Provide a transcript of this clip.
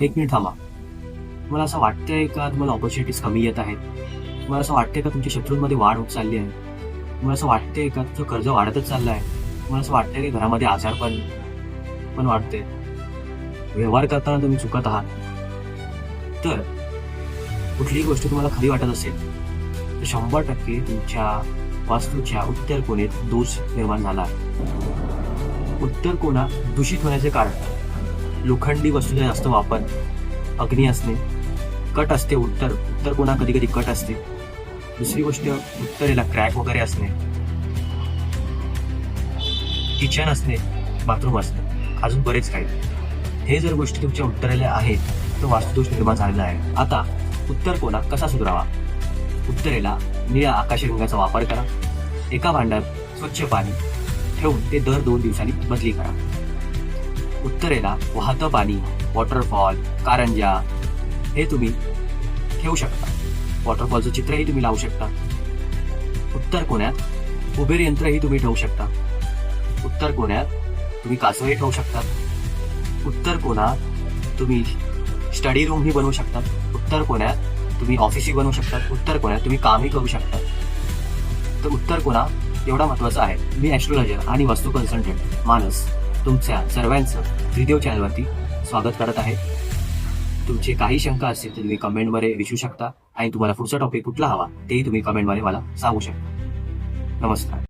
एक मिनिट थांबा. तुम्हाला असं वाटतंय का तुम्हाला ऑपॉर्च्युनिटीज कमी येत आहेत? तुम्हाला असं वाटतंय का तुमच्या शत्रूंमध्ये वाढ होत चालली आहे? तुम्हाला असं वाटतंय का तुमचं कर्ज वाढतच चाललं आहे तुम्हाला असं वाटतंय की घरामध्ये आजार पण पण वाढते व्यवहार करताना तुम्ही चुकत आहात. तर कुठलीही गोष्ट तुम्हाला खरी वाटत असेल तर शंभर टक्के तुमच्या वास्तूच्या उत्तर कोणेत दोष निर्माण झाला. आहे उत्तर कोणा दूषित होण्याचे कारण? लोखंडी वस्तूचा जास्त वापर. अग्नी असणे कट असते उत्तर उत्तर कोणा कधी कधी कट असते. दुसरी गोष्ट उत्तरेला क्रॅक वगैरे असणे. किचन असणे बाथरूम असणे. अजून बरेच काही. हे जर गोष्टी तुमच्या उत्तरेला आहेत तर वास्तुदोष निर्माण झालेला आहे. आता उत्तर कोणा कसा सुधारावा? उत्तरेला निळ्या आकाशी रंगाचा वापर करा. एका भांड्यात स्वच्छ पाणी ठेवून ते दर दोन दिवसांनी बदली करा. उत्तरेला वाहतं पाणी वॉटरफॉल कारंजा हे तुम्ही ठेवू शकता. वॉटरफॉलचं चित्रही तुम्ही लावू शकता. उत्तर कोण्यात उबेर यंत्रही तुम्ही ठेवू शकता. उत्तर कोण्यात तुम्ही कासवही ठेवू शकता. उत्तर कोणात तुम्ही स्टडी रूमही बनवू शकतात उत्तर कोण्यात तुम्ही ऑफिसही बनवू शकता. उत्तर कोण्यात तुम्ही कामही करू शकता. तर उत्तर कोणा एवढा महत्त्वाचा आहे. मी ॲस्ट्रोलॉजर आणि वास्तू कन्सल्टंट मानस तुमच्या सर्वांचं व्हिडिओ चॅनलवरती स्वागत करत आहे. तुमचे काही शंका असतील तर तुम्ही कमेंटमध्ये विचारू शकता आणि तुम्हाला पुढचा टॉपिक कुठला हवा तेही तुम्ही कमेंटमध्ये मला सांगू शकता. नमस्कार.